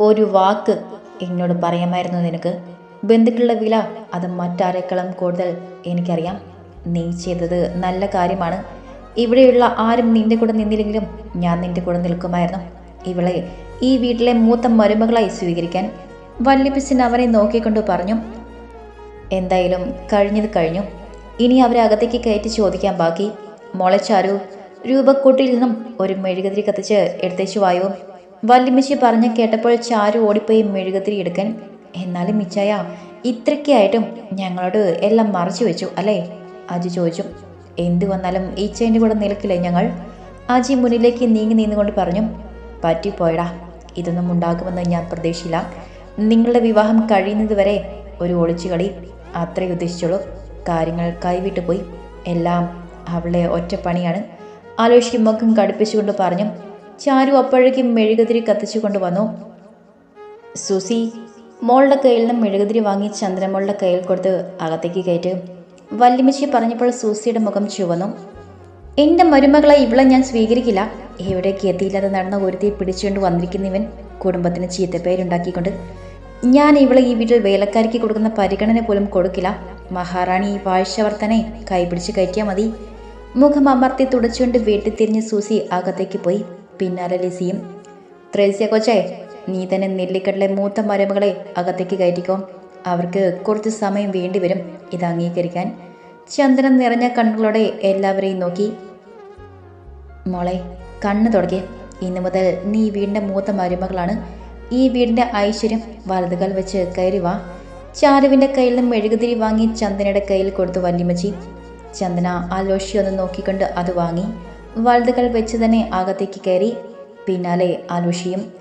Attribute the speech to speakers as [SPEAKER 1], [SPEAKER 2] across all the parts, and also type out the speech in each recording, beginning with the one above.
[SPEAKER 1] ഒരു വാക്ക് എന്നോട് പറയാമായിരുന്നു നിനക്ക്? ബന്ധുക്കളുടെ വില അത് മറ്റാരേക്കാളും കൂടുതൽ എനിക്കറിയാം. നീ ചെയ്തത് നല്ല കാര്യമാണ്. ഇവിടെയുള്ള ആരും നിന്റെ കൂടെ നിന്നില്ലെങ്കിലും ഞാൻ നിന്റെ കൂടെ നിൽക്കുമായിരുന്നു. ഇവളെ ഈ വീട്ടിലെ മൂത്ത മരുമകളായി സ്വീകരിക്കാൻ വല്യപ്പിച്ചൻ അവനെ നോക്കിക്കൊണ്ട് പറഞ്ഞു എന്തായാലും കഴിഞ്ഞത് കഴിഞ്ഞു. ഇനി അവരെ അകത്തേക്ക് കയറ്റി ചോദിക്കാൻ ബാക്കി. മോളെ ചാരു രൂപക്കൂട്ടിൽ നിന്നും ഒരു മെഴുകുതിരി കത്തിച്ച് എടുത്തേച്ചു വായോ? വല്യമ്മച്ചി പറഞ്ഞു കേട്ടപ്പോൾ ചാരു ഓടിപ്പോയി മെഴുകുതിരി എടുക്കാൻ. എന്നാലും മിച്ചായ ഇത്രയ്ക്കായിട്ടും ഞങ്ങളോട് എല്ലാം മറച്ചു വെച്ചു അല്ലേ? അജി ചോദിച്ചു. എന്തു വന്നാലും ഈച്ചേന്റെ കൂടെ നിൽക്കില്ലേ ഞങ്ങൾ? അജി മുന്നിലേക്ക് നീങ്ങി നീന്നുകൊണ്ട് പറഞ്ഞു പറ്റിപ്പോയടാ ഇതൊന്നും ഉണ്ടാകുമെന്ന് ഞാൻ പ്രതീക്ഷയില്ല നിങ്ങളുടെ വിവാഹം കഴിയുന്നത് വരെ ഒരു ഒളിച്ചുകളി അത്രേ ഉദ്ദേശിച്ചുള്ളൂ. കാര്യങ്ങൾ കൈവിട്ടു പോയി എല്ലാം അവളെ ഒറ്റപ്പണിയാണ്. ആലോചിക്കും മുഖം കടുപ്പിച്ചുകൊണ്ട് പറഞ്ഞു ചാരു അപ്പോഴേക്കും മെഴുകുതിരി കത്തിച്ചുകൊണ്ട് വന്നു സുസി മോളുടെ കയ്യിൽ നിന്ന് മെഴുകുതിരി വാങ്ങി ചന്ദ്രമോളുടെ കയ്യിൽ കൊടുത്ത് അകത്തേക്ക് കയറ്റു. വല്യമ്മച്ചി പറഞ്ഞപ്പോൾ സൂസിയുടെ മുഖം ചുവന്നു. എന്റെ മരുമകളെ ഇവളെ ഞാൻ സ്വീകരിക്കില്ല. എവിടേക്ക് എത്തിയില്ലാതെ നടന്ന ഒരുത്തി പിടിച്ചുകൊണ്ട് വന്നിരിക്കുന്നവൻ കുടുംബത്തിന് ചീത്തപ്പേരുണ്ടാക്കിക്കൊണ്ട്. ഞാൻ ഇവളെ ഈ വീട്ടിൽ വേലക്കാരിക്ക് കൊടുക്കുന്ന പരിഗണന പോലും കൊടുക്കില്ല. മഹാറാണി ഈ വാഴ്ചവർത്തനെ കൈപിടിച്ച് കയറ്റിയാൽ മതി. മുഖം അമർത്തി തുടച്ചുകൊണ്ട് വീട്ടിൽ തിരിഞ്ഞ് സൂസി അകത്തേക്ക് പോയി. പിന്നാലെ ലിസിയും ത്രേസ്യ കൊച്ചേ നീ തന്നെ നെല്ലിക്കടലെ മൂത്ത മരുമകളെ അകത്തേക്ക് കയറ്റിക്കോ. അവർക്ക് കുറച്ച് സമയം വേണ്ടിവരും ഇത് അംഗീകരിക്കാൻ. ചന്ദ്രൻ നിറഞ്ഞ കണ്ണുകളോടെ എല്ലാവരെയും നോക്കി. മോളെ കണ്ണ് തുടങ്ങി. ഇന്നു മുതൽ നീ വീടിന്റെ മൂത്ത മരുമകളാണ്. ഈ വീടിന്റെ ഐശ്വര്യം വലതുകൾ വെച്ച് കയറി വാ. ചാരുവിന്റെ കയ്യിൽ നിന്ന് മെഴുകുതിരി വാങ്ങി ചന്ദനയുടെ കയ്യിൽ കൊടുത്തു വല്യമ്മച്ചി. ചന്ദന ആലോഷി ഒന്ന് നോക്കിക്കൊണ്ട് അത് വാങ്ങി. വലതുകാൽ വെച്ച് തന്നെ അകത്തേക്ക് കയറി. പിന്നാലെ ആലോഷിയും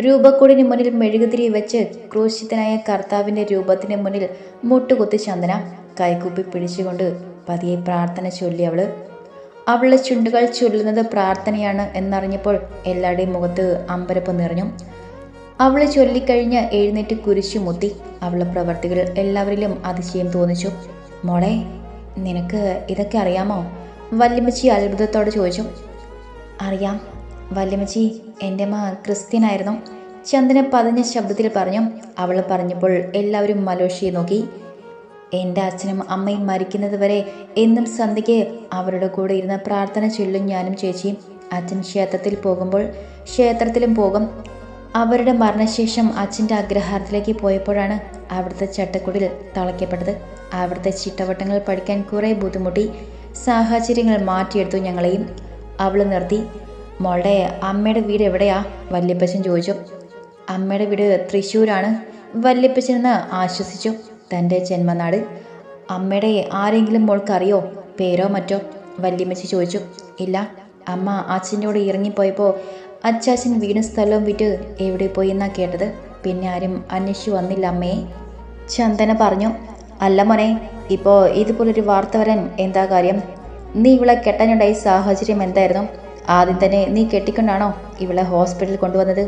[SPEAKER 1] രൂപക്കൂടിന് മുന്നിൽ മെഴുകുതിരി വെച്ച് ക്രൂശിതനായ കർത്താവിന്റെ രൂപത്തിന് മുന്നിൽ മുട്ടുകുത്തി ചന്ദന കൈകൂപ്പി പിടിച്ചുകൊണ്ട് പതിയെ പ്രാർത്ഥന ചൊല്ലി അവൾ. അവളുടെ ചുണ്ടുകൾ ചൊല്ലുന്നത് പ്രാർത്ഥനയാണ് എന്നറിഞ്ഞപ്പോൾ എല്ലാവരുടെയും മുഖത്ത് അമ്പരപ്പ് നിറഞ്ഞു. അവൾ ചൊല്ലിക്കഴിഞ്ഞ് എഴുന്നേറ്റ് കുരിശു മുത്തി അവളുടെ പ്രവർത്തികൾ എല്ലാവരിലും അതിശയം തോന്നിച്ചു. മോളെ നിനക്ക് ഇതൊക്കെ അറിയാമോ? വല്യമ്മച്ചി അത്ഭുതത്തോടെ ചോദിച്ചു അറിയാം വല്യമ്മച്ചി എന്റെ അമ്മ ക്രിസ്ത്യനായിരുന്നു. ചന്ദന പതിഞ്ഞ ശബ്ദത്തിൽ പറഞ്ഞു അവൾ പറഞ്ഞപ്പോൾ എല്ലാവരും മലോഷിയെ നോക്കി. എന്റെ അച്ഛനും അമ്മയും മരിക്കുന്നത് വരെ എന്നും സന്ധ്യയ്ക്ക് അവരുടെ കൂടെ ഇരുന്ന് പ്രാർത്ഥന ചൊല്ലും ഞാനും ചേച്ചി. അച്ഛൻ ക്ഷേത്രത്തിൽ പോകുമ്പോൾ ക്ഷേത്രത്തിലും പോകും. അവരുടെ മരണശേഷം അച്ഛന്റെ അഗ്രഹാരത്തിലേക്ക് പോയപ്പോഴാണ് അവിടുത്തെ ചട്ടക്കുടിൽ തളയ്ക്കപ്പെട്ടത്. അവിടുത്തെ ചിട്ടവട്ടങ്ങൾ പഠിക്കാൻ കുറേ ബുദ്ധിമുട്ടി. സാഹചര്യങ്ങൾ മാറ്റിയെടുത്തു ഞങ്ങളെയും അവൾ നിർത്തി. മോളുടെ അമ്മയുടെ വീട് എവിടെയാ? വല്യപ്പച്ചൻ ചോദിച്ചു. അമ്മയുടെ വീട് തൃശ്ശൂരാണ്. വല്യപ്പച്ചൻ എന്ന് ആശ്വസിച്ചു. തന്റെ ജന്മനാട്. അമ്മയുടെ ആരെങ്കിലും മോൾക്കറിയോ? പേരോ മറ്റോ? വല്യമ്മച്ചി ചോദിച്ചു. ഇല്ല. അമ്മ അച്ഛന്റെ കൂടെ ഇറങ്ങിപ്പോയപ്പോൾ അച്ചാച്ചൻ വീണ സ്ഥലവും വിറ്റ് എവിടെ പോയി എന്നാ കേട്ടത്? പിന്നെ ആരും അന്വേഷിച്ചു വന്നില്ല അമ്മയെ ചന്ദന പറഞ്ഞു. അല്ല മോനെ ഇപ്പോൾ ഇതുപോലൊരു വാർത്ത വരാൻ എന്താ കാര്യം? നീ ഇവളെ കെട്ടാനുണ്ടായ സാഹചര്യം എന്തായിരുന്നു? ആദ്യം തന്നെ നീ കെട്ടിക്കൊണ്ടാണോ ഇവളെ ഹോസ്പിറ്റലിൽ കൊണ്ടുവന്നത്?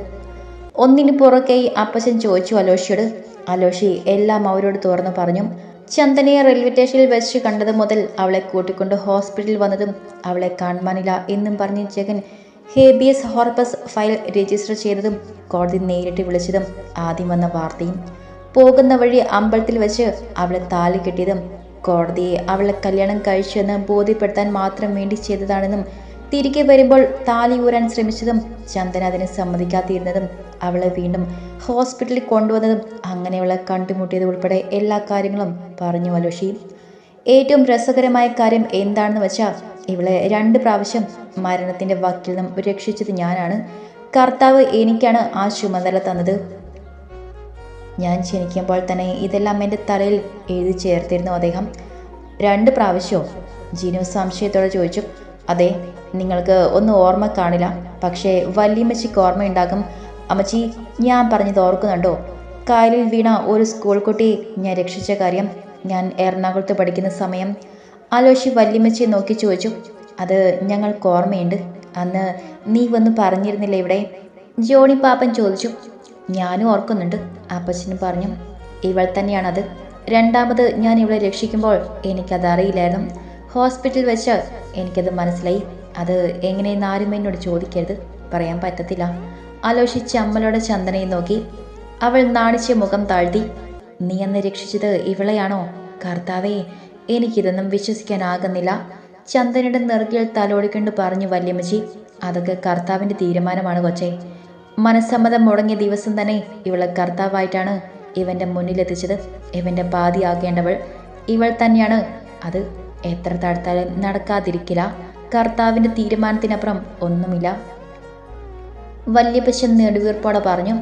[SPEAKER 1] ഒന്നിനു പുറകെ അപ്പച്ചൻ ചോദിച്ചു അലോഷിയോട് അലോഷി എല്ലാം അവരോട് തുറന്നു പറഞ്ഞു. ചന്ദനയെ റെയിൽവേ സ്റ്റേഷനിൽ വെച്ച് കണ്ടത് മുതൽ അവളെ കൂട്ടിക്കൊണ്ട് ഹോസ്പിറ്റലിൽ വന്നതും അവളെ കാണുവാനില്ല എന്നും പറഞ്ഞ Jagan habeas corpus file register ചെയ്തതും കോടതി നേരിട്ട് വിളിച്ചതും ആദ്യം വന്ന വാർത്തയും. പോകുന്ന വഴി അമ്പലത്തിൽ വെച്ച് അവളെ താലി കെട്ടിയതും കോടതിയെ അവളെ കല്യാണം കഴിച്ചെന്ന് ബോധ്യപ്പെടുത്താൻ മാത്രം വേണ്ടി ചെയ്തതാണെന്നും തിരികെ വരുമ്പോൾ താലി ഊരാൻ ശ്രമിച്ചതും ചന്ദന അതിനെ സമ്മതിക്കാതിരുന്നതും അവളെ വീണ്ടും ഹോസ്പിറ്റലിൽ കൊണ്ടുവന്നതും അങ്ങനെയുള്ള കണ്ടുമുട്ടിയത് ഉൾപ്പെടെ എല്ലാ കാര്യങ്ങളും പറഞ്ഞു അലോഷി. ഏറ്റവും രസകരമായ കാര്യം എന്താണെന്ന് വെച്ചാൽ ഇവളെ രണ്ട് പ്രാവശ്യം മരണത്തിന്റെ വക്കിൽ നിന്നും രക്ഷിച്ചത് ഞാനാണ്. കർത്താവ് എനിക്കാണ് ആ ചുമതല തന്നത്. ഞാൻ ജനിക്കുമ്പോൾ തന്നെ ഇതെല്ലാം എന്റെ തലയിൽ എഴുതി ചേർത്തിരുന്നു അദ്ദേഹം. രണ്ട് പ്രാവശ്യമോ ജിനു സംശയത്തോടെ ചോദിച്ചു അതെ നിങ്ങൾക്ക് ഒന്നും ഓർമ്മ കാണില്ല പക്ഷേ വല്യമ്മച്ചിക്ക് ഓർമ്മയുണ്ടാകും. അമ്മച്ചി ഞാൻ പറഞ്ഞത് ഓർക്കുന്നുണ്ടോ? കായലിൽ വീണ ഒരു സ്കൂൾ കുട്ടിയെ ഞാൻ രക്ഷിച്ച കാര്യം ഞാൻ എറണാകുളത്ത് പഠിക്കുന്ന സമയം. ആലോചി വല്യമ്മച്ചി നോക്കി ചോദിച്ചു അത് ഞങ്ങൾക്ക് ഓർമ്മയുണ്ട്. അന്ന് നീ വന്ന് പറഞ്ഞിരുന്നില്ല ഇവിടെ? ജോണി പാപ്പൻ ചോദിച്ചു ഞാനും ഓർക്കുന്നുണ്ട്. അപ്പച്ചനും പറഞ്ഞു ഇവൾ തന്നെയാണത്. രണ്ടാമത് ഞാൻ ഇവളെ രക്ഷിക്കുമ്പോൾ എനിക്കത് അറിയില്ലായിരുന്നു. ഹോസ്പിറ്റലിൽ വെച്ച് എനിക്കത് മനസ്സിലായി. അത് എങ്ങനെയെന്ന് ആരും എന്നോട് ചോദിക്കരുത്. പറയാൻ പറ്റത്തില്ല. ആലോചിച്ച് അമ്മലോടെ ചന്ദനയെ നോക്കി. അവൾ നാണിച്ച് മുഖം താഴ്ത്തി നീ അന്ന് രക്ഷിച്ചത് ഇവളെയാണോ? കർത്താവേ എനിക്കിതൊന്നും വിശ്വസിക്കാനാകുന്നില്ല. ചന്ദനയുടെ നെറുകിൽ തലോടിക്കൊണ്ട് പറഞ്ഞു വല്യമ്മച്ചി അതൊക്കെ കർത്താവിന്റെ തീരുമാനമാണ് കൊച്ചേ. മനസ്സമ്മതം മുടങ്ങിയ ദിവസം തന്നെ ഇവളെ കർത്താവായിട്ടാണ് ഇവന്റെ മുന്നിലെത്തിച്ചത്. ഇവന്റെ പാതിയാകേണ്ടവൾ ഇവൾ തന്നെയാണ്. അത് എത്ര താഴ്ത്താലും നടക്കാതിരിക്കില്ല. കർത്താവിന്റെ തീരുമാനത്തിനപ്പുറം ഒന്നുമില്ല. വല്യപ്പശൻ നെടുവീർപ്പോടെ പറഞ്ഞു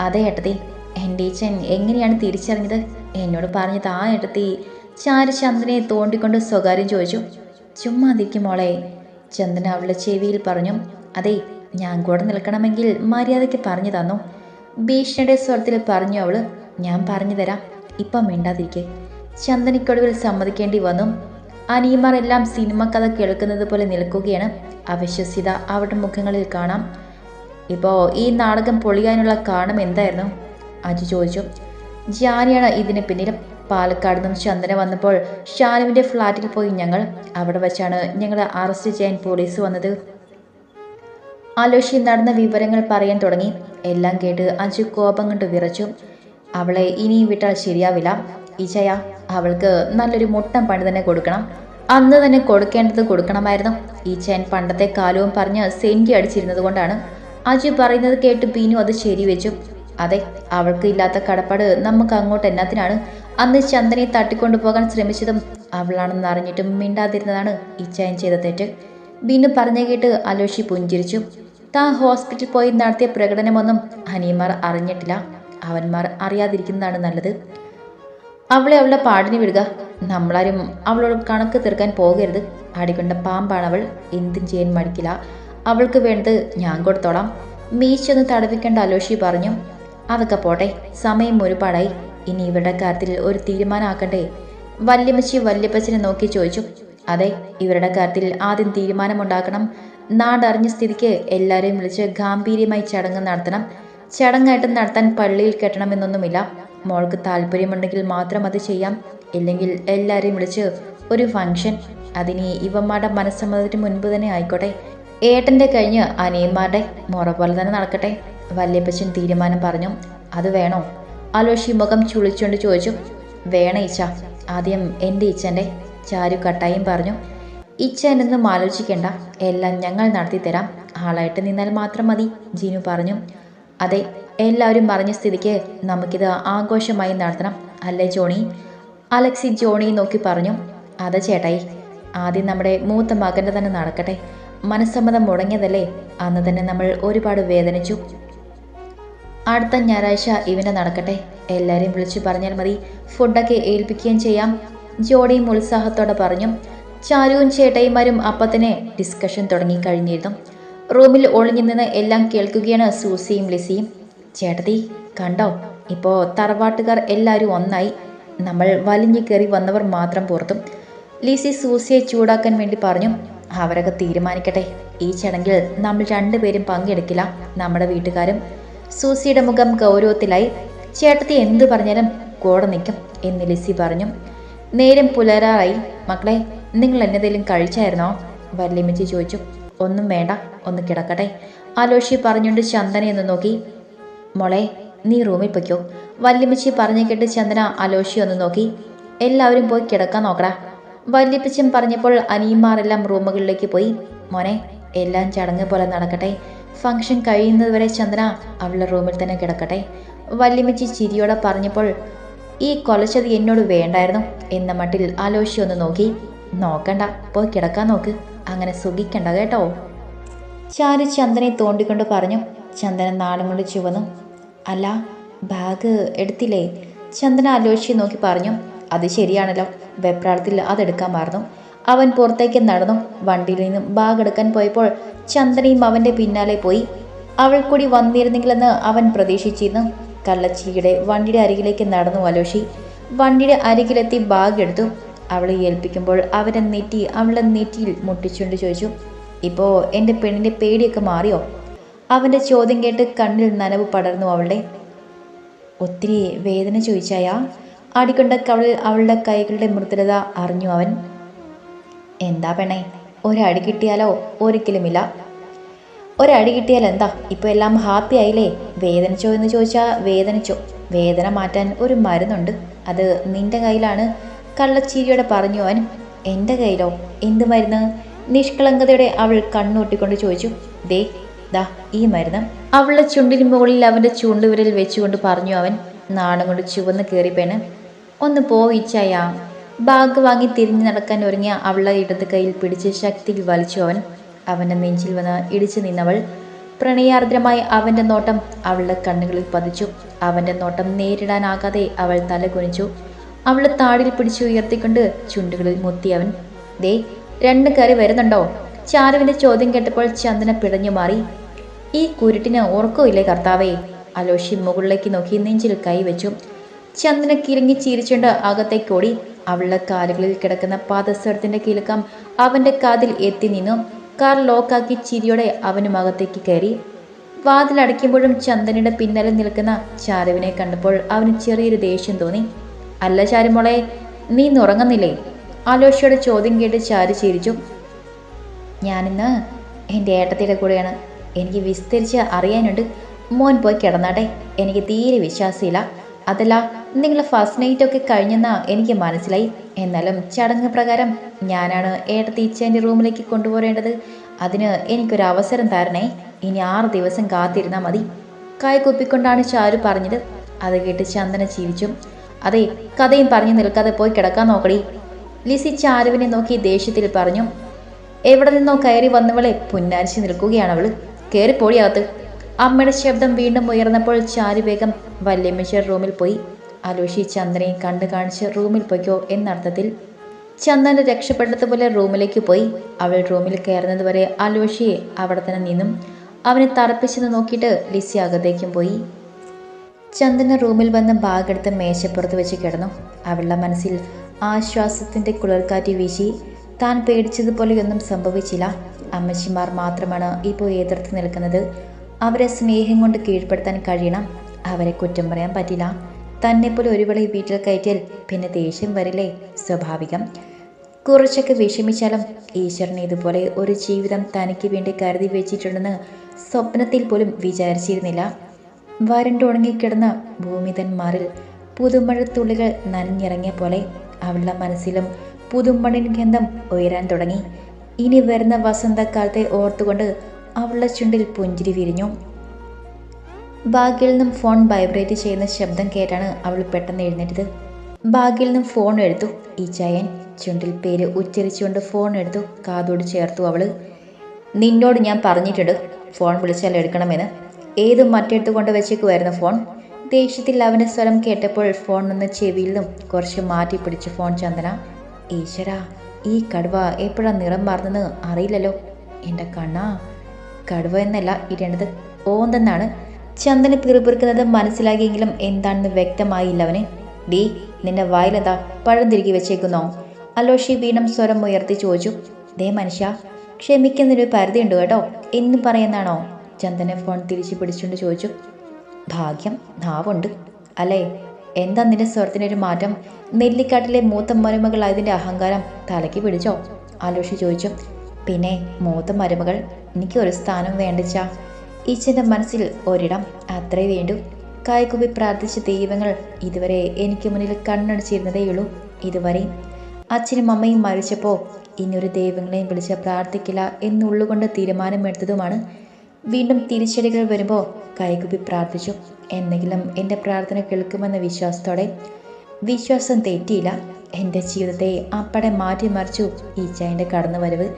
[SPEAKER 1] അതെ ഏട്ടത്തി എന്റെ ഈച്ചൻ എങ്ങനെയാണ് തിരിച്ചറിഞ്ഞത്? എന്നോട് പറഞ്ഞത് ആ ഏട്ടത്തി ചാരു ചന്ദനെ തോണ്ടിക്കൊണ്ട് സ്വകാര്യം ചോദിച്ചു. ചുമ്മാതിരിക്കും മോളെ ചന്ദന അവളുടെ ചെവിയിൽ പറഞ്ഞു. അതെ ഞാൻ കൂടെ നിൽക്കണമെങ്കിൽ മര്യാദയ്ക്ക് പറഞ്ഞു തന്നു. ഭീഷണിയുടെ സ്വരത്തിൽ പറഞ്ഞു അവൾ ഞാൻ പറഞ്ഞു തരാം. ഇപ്പം മിണ്ടാതിരിക്കെ. ചന്ദനിക്കൊടുവിൽ സമ്മതിക്കേണ്ടി വന്നു. അനിയമാർ എല്ലാം സിനിമ കഥ കേൾക്കുന്നത് പോലെ നിൽക്കുകയാണ്. അവിശ്വസ്യത അവരുടെ മുഖങ്ങളിൽ കാണാം. ഇപ്പോൾ ഈ നാടകം പൊളിയാനുള്ള കാരണം എന്തായിരുന്നു? അജു ചോദിച്ചു. ജാനിയാണ് ഇതിന് പിന്നിൽ പാലക്കാട് നിന്നും ചന്ദന വന്നപ്പോൾ ഷാനുവിന്റെ ഫ്ലാറ്റിൽ പോയി ഞങ്ങൾ. അവിടെ വച്ചാണ് ഞങ്ങളെ അറസ്റ്റ് ചെയ്യാൻ പോലീസ് വന്നത്. ആലോഷി നടന്ന വിവരങ്ങൾ പറയാൻ തുടങ്ങി. എല്ലാം കേട്ട് അജു കോപം കൊണ്ട് വിറച്ചു. അവളെ ഇനിയും വിട്ടാൽ ശരിയാവില്ല. ഇച്ചയ അവൾക്ക് നല്ലൊരു മുട്ടം പണി തന്നെ കൊടുക്കണം. അന്ന് തന്നെ കൊടുക്കേണ്ടത് കൊടുക്കണമായിരുന്നു. ഈച്ചയൻ പണ്ടത്തെ കാലവും പറഞ്ഞ് സെന്റി അടിച്ചിരുന്നത് കൊണ്ടാണ്. അജു പറയുന്നത് കേട്ട് ബീനു അത് ശരിവെച്ചു. അതെ അവൾക്ക് ഇല്ലാത്ത കടപ്പാട് നമുക്ക് അങ്ങോട്ട് എന്നാത്തിനാണ്. അന്ന് ചന്ദനെ തട്ടിക്കൊണ്ടു പോകാൻ ശ്രമിച്ചതും അവളാണെന്ന് അറിഞ്ഞിട്ടും മിണ്ടാതിരുന്നതാണ് ഇച്ചായൻ ചെയ്ത തെറ്റ്. ബീനു പറഞ്ഞു കേട്ട് അലോഷി പുഞ്ചിരിച്ചു. താൻ ഹോസ്പിറ്റലിൽ പോയി നടത്തിയ പ്രകടനമൊന്നും ഹനിമാർ അറിഞ്ഞിട്ടില്ല. അവന്മാർ അറിയാതിരിക്കുന്നതാണ് നല്ലത്. അവളെ അവളുടെ പാടിന് വിടുക. നമ്മളാരും അവളോട് കണക്ക് തീർക്കാൻ പോകരുത്. അടികൊണ്ട പാമ്പാണ് അവൾ. എന്തും ചെയ്യാൻ മടിക്കില്ല. അവൾക്ക് വേണ്ടത് ഞാൻ കൊടുത്തോളാം. മീശൊന്ന് തടവിക്കേണ്ട അലോഷി പറഞ്ഞു. അതൊക്കെ പോട്ടെ. സമയം ഒരുപാടായി. ഇനി ഇവരുടെ കാര്യത്തിൽ ഒരു തീരുമാനമാക്കണ്ടേ? വല്യമ്മച്ചി വല്യപ്പച്ചനെ നോക്കി ചോദിച്ചു. അതെ ഇവരുടെ കാര്യത്തിൽ ആദ്യം തീരുമാനമുണ്ടാക്കണം. നാടറിഞ്ഞ സ്ഥിതിക്ക് എല്ലാവരെയും വിളിച്ച് ഗാംഭീര്യമായി ചടങ്ങ് നടത്തണം. ചടങ്ങായിട്ട് നടത്താൻ പള്ളിയിൽ കെട്ടണമെന്നൊന്നുമില്ല. മോൾക്ക് താല്പര്യമുണ്ടെങ്കിൽ മാത്രം അത് ചെയ്യാം. ഇല്ലെങ്കിൽ എല്ലാവരെയും വിളിച്ച് ഒരു ഫംഗ്ഷൻ. അതിനി ഇവന്മാരുടെ മനസ്സമ്മതത്തിന് മുൻപ് തന്നെ ആയിക്കോട്ടെ. ഏട്ടന്റെ കഴിഞ്ഞ് അനിയന്മാരുടെ മുറ പോലെ തന്നെ നടക്കട്ടെ. വല്യപ്പച്ചൻ തീരുമാനം പറഞ്ഞു. അത് വേണോ? ആലോഷി മുഖം ചുളിച്ചുകൊണ്ട് ചോദിച്ചു. വേണ ഈച്ച. ആദ്യം എന്റെ ഈച്ചന്റെ ചാരു കട്ടായും പറഞ്ഞു. ഇച്ച എന്നൊന്നും ആലോചിക്കേണ്ട. എല്ലാം ഞങ്ങൾ നടത്തിത്തരാം. ആളായിട്ട് നിന്നാൽ മാത്രം മതി ജീനു പറഞ്ഞു. അതെ എല്ലാവരും പറഞ്ഞ സ്ഥിതിക്ക് നമുക്കിത് ആഘോഷമായി നടത്തണം അല്ലേ ജോണി? അലക്സി ജോണി നോക്കി പറഞ്ഞു. അതെ ചേട്ടായി ആദ്യം നമ്മുടെ മൂത്ത മകന്റെ തന്നെ നടക്കട്ടെ. മനസ്സമ്മതം മുടങ്ങിയതല്ലേ? അന്ന് തന്നെ നമ്മൾ ഒരുപാട് വേദനിച്ചു. അടുത്ത ഞായറാഴ്ച ഇവനെ നടക്കട്ടെ. എല്ലാവരെയും വിളിച്ചു പറഞ്ഞാൽ മതി. ഫുഡൊക്കെ ഏൽപ്പിക്കുകയും ചെയ്യാം. ജോഡിയും ഉത്സാഹത്തോടെ പറഞ്ഞു. ചാരുവും ചേട്ടായിമാരും അപ്പത്തന്നെ ഡിസ്കഷൻ തുടങ്ങി കഴിഞ്ഞിരുന്നു റൂമിൽ ഒളിഞ്ഞു നിന്ന് എല്ലാം കേൾക്കുകയാണ് സൂസിയും ലിസിയും. ചേട്ടത്തി കണ്ടോ? ഇപ്പോൾ തറവാട്ടുകാർ എല്ലാവരും ഒന്നായി. നമ്മൾ വലിഞ്ഞു കയറി വന്നവർ മാത്രം പുറത്തും. ലിസി സൂസിയെ ചൂടാക്കാൻ വേണ്ടി പറഞ്ഞു അവരൊക്കെ തീരുമാനിക്കട്ടെ. ഈ ചടങ്ങിൽ നമ്മൾ രണ്ടുപേരും പങ്കെടുക്കില്ല നമ്മുടെ വീട്ടുകാരും. സൂസിയുടെ മുഖം ഗൗരവത്തിലായി. ചേട്ടത്തി എന്തു പറഞ്ഞാലും കൂടെ നിൽക്കും എന്ന് ലിസി പറഞ്ഞു. നേരം പുലരാറായി. മക്കളെ നിങ്ങൾ എന്നതെങ്കിലും കഴിച്ചായിരുന്നോ? വല്യമ്മച്ചി ചോദിച്ചു. ഒന്നും വേണ്ട ഒന്ന് കിടക്കട്ടെ. ആലോഷി പറഞ്ഞുകൊണ്ട് ചന്ദന എന്ന് നോക്കി. മോളെ നീ റൂമിൽ പൊയ്ക്കോ. വല്യമ്മച്ചി പറഞ്ഞു കേട്ട് ചന്ദന അലോഷി ഒന്ന് നോക്കി. എല്ലാവരും പോയി കിടക്കാൻ നോക്കടാ. വല്യപ്പച്ചൻ പറഞ്ഞപ്പോൾ അനിയന്മാരെല്ലാം റൂമുകളിലേക്ക് പോയി. മോനെ എല്ലാം ചടങ്ങ് പോലെ നടക്കട്ടെ. ഫംഗ്ഷൻ കഴിയുന്നതുവരെ ചന്ദന അവളുടെ റൂമിൽ തന്നെ കിടക്കട്ടെ. വല്യമ്മച്ചി ചിരിയോടെ പറഞ്ഞപ്പോൾ ഈ കൊലച്ചത് എന്നോട് വേണ്ടായിരുന്നു എന്ന മട്ടിൽ ആലോചിച്ച് ഒന്ന് നോക്കി. നോക്കണ്ട. പോയി കിടക്കാൻ നോക്ക്. അങ്ങനെ സുഖിക്കണ്ട കേട്ടോ. ചാരു ചന്ദനെ തോണ്ടിക്കൊണ്ട് പറഞ്ഞു. ചന്ദനൻ നാളും കൊണ്ട് ചുവന്നു. അല്ല ബാഗ് എടുത്തില്ലേ? ചന്ദന ആലോചിച്ച് നോക്കി പറഞ്ഞു. അത് ശരിയാണല്ലോ. വെപ്രാളത്തിൽ അതെടുക്കാൻ മറന്നു. അവൻ പുറത്തേക്ക് നടന്നു. വണ്ടിയിൽ നിന്നും ബാഗ് എടുക്കാൻ പോയപ്പോൾ ചന്ദനയും അവന്റെ പിന്നാലെ പോയി. അവൾ കൂടി വന്നിരുന്നെങ്കിലെന്ന് അവൻ പ്രതീക്ഷിച്ചിരുന്നു. കള്ളച്ചിയുടെ വണ്ടിയുടെ അരികിലേക്ക് നടന്നു അലോഷി. വണ്ടിയുടെ അരികിലെത്തി ബാഗ് എടുത്തു. അവളെ ഏൽപ്പിക്കുമ്പോൾ അവരെ നെറ്റി അവളുടെ നെറ്റിയിൽ മുട്ടിച്ചുകൊണ്ട് ചോദിച്ചു ഇപ്പോൾ എന്റെ പെണ്ണിന്റെ പേടിയൊക്കെ മാറിയോ? അവന്റെ ചോദ്യം കേട്ട് കണ്ണിൽ നനവ് പടർന്നു അവളുടെ. ഒത്തിരി വേദന ചോദിച്ചായ? ആടിക്കൊണ്ട കവളിൽ അവളുടെ കൈകളുടെ മൃദുലത അറിഞ്ഞു അവൻ. എന്താ പെണ്ണേ ഒരടി കിട്ടിയാലോ? ഒരിക്കലുമില്ല. ഒരടി കിട്ടിയാൽ എന്താ? ഇപ്പോൾ എല്ലാം ഹാപ്പി ആയില്ലേ? വേദനിച്ചോ എന്ന് ചോദിച്ചാൽ വേദനിച്ചോ. വേദന മാറ്റാൻ ഒരു മരുന്നുണ്ട്. അത് നിന്റെ കയ്യിലാണ്. കള്ളച്ചീരിയോടെ പറഞ്ഞു അവൻ എന്റെ കയ്യിലോ? എന്ത് മരുന്ന്? നിഷ്കളങ്കതയോടെ അവൾ കണ്ണൂട്ടിക്കൊണ്ട് ചോദിച്ചു ദേ ദാ ഈ മരുന്ന്. അവളുടെ ചുണ്ടിന് മുകളിൽ അവന്റെ ചൂണ്ടുവിരൽ വെച്ചുകൊണ്ട് പറഞ്ഞു അവൻ നാണം കൊണ്ട് ചുവന്ന് കയറിപ്പേണ് ഒന്ന് പോയിച്ചായ ബാഗ് വാങ്ങി തിരിഞ്ഞു നടക്കാൻ ഒരുങ്ങിയ അവളുടെ ഇടത് കയ്യിൽ പിടിച്ച് ശക്തിയിൽ വലിച്ചു അവൻ. അവന്റെ നെഞ്ചിൽ വന്ന് ഇടിച്ചു നിന്നവൾ പ്രണയാർദ്രമായി അവന്റെ നോട്ടം അവളുടെ കണ്ണുകളിൽ പതിച്ചു. അവന്റെ നോട്ടം നേരിടാനാകാതെ അവൾ തല കുനിച്ചു. അവളെ താടിയിൽ പിടിച്ച് ഉയർത്തിക്കൊണ്ട് ചുണ്ടുകളിൽ മുത്തി അവൻ ദേ രണ്ട് കറി വരുന്നുണ്ടോ? ചാരുവിന്റെ ചോദ്യം കേട്ടപ്പോൾ ചന്ദന പിടഞ്ഞു മാറി ഈ കുരുട്ടിന് ഓർക്കമില്ലേ കർത്താവേ? അലോഷി മുകളിലേക്ക് നോക്കി നെഞ്ചിൽ കൈവച്ചു ചന്ദന കിരങ്ങി ചിരിച്ചുകൊണ്ട് അകത്തേക്കോടി അവളുടെ കാലുകളിൽ കിടക്കുന്ന പാദസ്വരത്തിന്റെ കിലുക്കം അവന്റെ കാതിൽ എത്തി നിന്നു. കാർ ലോക്കാക്കി ചിരിയോടെ അവനും അകത്തേക്ക് കയറി. വാതിലടയ്ക്കുമ്പോഴും ചന്ദനയുടെ പിന്നാലെ നിൽക്കുന്ന ചാരുവിനെ കണ്ടപ്പോൾ അവന് ചെറിയൊരു ദേഷ്യം തോന്നി. അല്ല ചാരുമോളെ നീ ഉറങ്ങുന്നില്ലേ? ആലോഷയുടെ ചോദ്യം കേട്ട് ചാരു ചിരിച്ചു. ഞാനിന്ന് എന്റെ ഏട്ടത്തിയുടെ കൂടെയാണ്. എനിക്ക് വിസ്തരിച്ച് അറിയാനുണ്ട്. മോൻ പോയി കിടന്നാട്ടെ. എനിക്ക് തീരെ വിശ്വാസമില്ല. അതല്ല നിങ്ങൾ ഫസ്റ്റ് നൈറ്റ് ഒക്കെ കഴിഞ്ഞെന്നാ എനിക്ക് മനസ്സിലായി. എന്നാലും ചടങ്ങ് പ്രകാരം ഞാനാണ് ഏട്ടത്തി റൂമിലേക്ക് കൊണ്ടുപോരേണ്ടത്. അതിന് എനിക്കൊരു അവസരം തരണേ. ഇനി ആറ് ദിവസം കാത്തിരുന്നാൽ മതി. കായ് കുപ്പിക്കൊണ്ടാണ് ചാരു പറഞ്ഞത്. അത് കേട്ട് ചന്ദന ചിരിച്ചു. അതെ കഥയും പറഞ്ഞു നിൽക്കാതെ പോയി കിടക്കാൻ നോക്കടി. ലിസി ചാരുവിനെ നോക്കി ദേഷ്യത്തിൽ പറഞ്ഞു എവിടെ നിന്നോ കയറി വന്നവളെ പുന്നാരിച്ച് നിൽക്കുകയാണ് അവൾ. കയറിപ്പോടിയകത്ത് അമ്മയുടെ ശബ്ദം വീണ്ടും ഉയർന്നപ്പോൾ ചാരു വേഗം വല്യമ്മച്ചർ റൂമിൽ പോയി. അലോഷി ചന്ദ്രനെ കണ്ടു കാണിച്ച് റൂമിൽ പോയിക്കോ എന്നർത്ഥത്തിൽ ചന്ദന രക്ഷപ്പെട്ടതുപോലെ റൂമിലേക്ക് പോയി. അവൾ റൂമിൽ കയറുന്നതുവരെ അലോഷിയെ അവിടെ തന്നെ നിന്നും അവനെ തറപ്പിച്ചെന്ന് നോക്കിയിട്ട് ലിസി അകത്തേക്കും പോയി. ചന്ദന റൂമിൽ വന്ന് ബാഗെടുത്ത് മേശപ്പുറത്ത് വെച്ച് കിടന്നു. അവളുടെ മനസ്സിൽ ആശ്വാസത്തിന്റെ കുളിർക്കാറ്റ് വീശി താൻ പേടിച്ചതുപോലെയൊന്നും സംഭവിച്ചില്ല. അമ്മച്ചിമാർ മാത്രമാണ് ഇപ്പോൾ എതിർത്ത് നിൽക്കുന്നത്. അവരെ സ്നേഹം കൊണ്ട് കീഴ്പ്പെടുത്താൻ കഴിയണം. അവരെ കുറ്റം പറയാൻ പറ്റില്ല. തന്നെപ്പോലെ ഒരു വിളി വീട്ടിൽ കയറ്റിയാൽ പിന്നെ ദേഷ്യം വരില്ലേ? സ്വാഭാവികം. കുറച്ചൊക്കെ വിഷമിച്ചാലും ഈശ്വരനെ ഇതുപോലെ ഒരു ജീവിതം തനിക്ക് വേണ്ടി കരുതി വെച്ചിട്ടുണ്ടെന്ന് സ്വപ്നത്തിൽ പോലും വിചാരിച്ചിരുന്നില്ല. വരണ്ടുണങ്ങിക്കിടന്ന ഭൂമിതന്മാരിൽ പുതുമഴത്തുള്ളികൾ നനഞ്ഞിറങ്ങിയ പോലെ അവളുടെ മനസ്സിലും പുതുമണിൻ ഗന്ധം ഉയരാൻ തുടങ്ങി. ഇനി വരുന്ന വസന്തകാലത്തെ ഓർത്തുകൊണ്ട് അവളുടെ ചുണ്ടിൽ പുഞ്ചിരി വിരിഞ്ഞു. ബാഗിൽ നിന്നും ഫോൺ വൈബ്രേറ്റ് ചെയ്യുന്ന ശബ്ദം കേട്ടാണ് അവൾ പെട്ടെന്ന് എഴുന്നേറ്റത്. ബാഗിൽ നിന്നും ഫോൺ എടുത്തു. ഈ ചയൻ ചുണ്ടിൽ പേര് ഉച്ചരിച്ചുകൊണ്ട് ഫോൺ എടുത്തു. കാതോട് ചേർത്തു അവൾ. നിന്നോട് ഞാൻ പറഞ്ഞിട്ടുണ്ട്. ഫോൺ വിളിച്ചാൽ എടുക്കണമെന്ന്. ഏതും മറ്റെടുത്ത് കൊണ്ട് വെച്ചേക്കുമായിരുന്നു ഫോൺ? ദേഷ്യത്തിൽ അവന്റെ സ്വരം കേട്ടപ്പോൾ ഫോൺ നിന്ന് ചെവിയിൽ നിന്നും കുറച്ച് മാറ്റി പിടിച്ച് ഫോൺ ചന്ദന ഈശ്വര ഈ കടുവ എപ്പോഴാണ് നിറം മാറുന്നത് അറിയില്ലല്ലോ. എന്റെ കണ്ണാ കടുവ എന്നല്ല ഇടേണ്ടത് ഓന്തെന്നാണ്. ചന്ദന പിറുപിറുക്കുന്നത് മനസ്സിലാക്കിയെങ്കിലും എന്താണെന്ന് വ്യക്തമായില്ല അവന്. ഡീ നിന്റെ വായിലെന്താ പഴം തിരികെ വെച്ചേക്കുന്നോ? അലോഷി വീണ്ടും സ്വരം ഉയർത്തി ചോദിച്ചു. ദേ മനുഷ്യ ക്ഷമിക്കുന്നൊരു പരിധിയുണ്ട് കേട്ടോ. എന്ന് പറയുന്നതാണോ? ചന്ദന ഫോൺ തിരിച്ചു പിടിച്ചുകൊണ്ട് ചോദിച്ചു ഭാഗ്യം നാവുണ്ട്. അല്ലേ? എന്താ നിന്റെ സ്വരത്തിനൊരു മാറ്റം? നെല്ലിക്കാട്ടിലെ മൂത്ത മരുമകളായതിന്റെ അഹങ്കാരം തലയ്ക്ക് പിടിച്ചോ? ആലോഷി ചോദിച്ചു പിന്നെ മൂത്ത മരുമകൾ എനിക്ക് ഒരു സ്ഥാനം വേണ്ടിച്ച ഈച്ചന്റെ മനസ്സിൽ ഒരിടം അത്രേ വേണ്ടു. കായ്ക്കുപ്പി പ്രാർത്ഥിച്ച ദൈവങ്ങൾ ഇതുവരെ എനിക്ക് മുന്നിൽ കണ്ണടിച്ചിരുന്നതേയുള്ളൂ. ഇതുവരെ അച്ഛനും അമ്മയും മരിച്ചപ്പോൾ ഇനിയൊരു ദൈവങ്ങളെയും വിളിച്ച് പ്രാർത്ഥിക്കില്ല എന്നുള്ളുകൊണ്ട് തീരുമാനമെടുത്തതുമാണ് വീണ്ടും തിരിച്ചടികൾ വരുമ്പോൾ കൈകുപ്പി പ്രാർത്ഥിച്ചു. എന്തെങ്കിലും എന്റെ പ്രാർത്ഥന കേൾക്കുമെന്ന വിശ്വാസത്തോടെ വിശ്വാസം തെറ്റിയില്ല. എന്റെ ജീവിതത്തെ അപ്പടെ മാറ്റിമറിച്ചു ഈച്ചായന്റെ കടന്നുവരവ്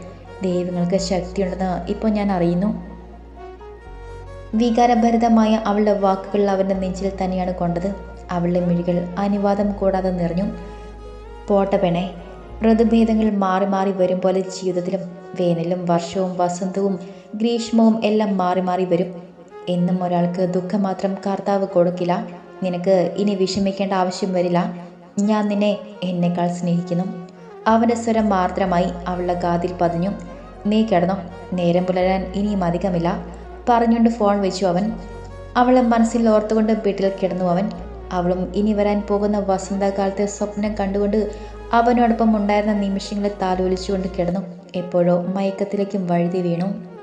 [SPEAKER 1] ദൈവങ്ങൾക്ക് ശക്തിയുണ്ടെന്ന് ഇപ്പോൾ ഞാൻ അറിയുന്നു. വികാരഭരിതമായ അവളുടെ വാക്കുകൾ അവന്റെ നെഞ്ചിൽ തന്നെയാണ് കൊണ്ടത്. അവളുടെ മിഴികൾ അനുവാദം കൂടാതെ നിറഞ്ഞു. പോട്ടെ പെണെ ഋതുഭേദങ്ങൾ മാറി മാറി വരും പോലെ ജീവിതത്തിലും വേനലും വർഷവും വസന്തവും ഗ്രീഷ്മവും എല്ലാം മാറി മാറി വരും. എന്നും ഒരാൾക്ക് ദുഃഖം മാത്രം കർത്താവ് കൊടുക്കില്ല. നിനക്ക് ഇനി വിഷമിക്കേണ്ട ആവശ്യം വരില്ല. ഞാൻ നിന്നെ എന്നെക്കാൾ സ്നേഹിക്കുന്നു. അവന്റെ സ്വരം മാത്രമായി അവളുടെ കാതിൽ പതിഞ്ഞു. നീ കിടന്നു. നേരം പുലരാൻ ഇനിയും അധികമില്ല. പറഞ്ഞുകൊണ്ട് ഫോൺ വെച്ചു അവൻ. അവളെ മനസ്സിൽ ഓർത്തുകൊണ്ട് വീട്ടിൽ കിടന്നു അവൻ. അവളും ഇനി വരാൻ പോകുന്ന വസന്തകാലത്തെ സ്വപ്നം കണ്ടുകൊണ്ട് അവനോടൊപ്പം ഉണ്ടായിരുന്ന നിമിഷങ്ങളെ താലോലിച്ചുകൊണ്ട് കിടന്നു. എപ്പോഴോ മയക്കത്തിലേക്കും വഴുതി വീണു.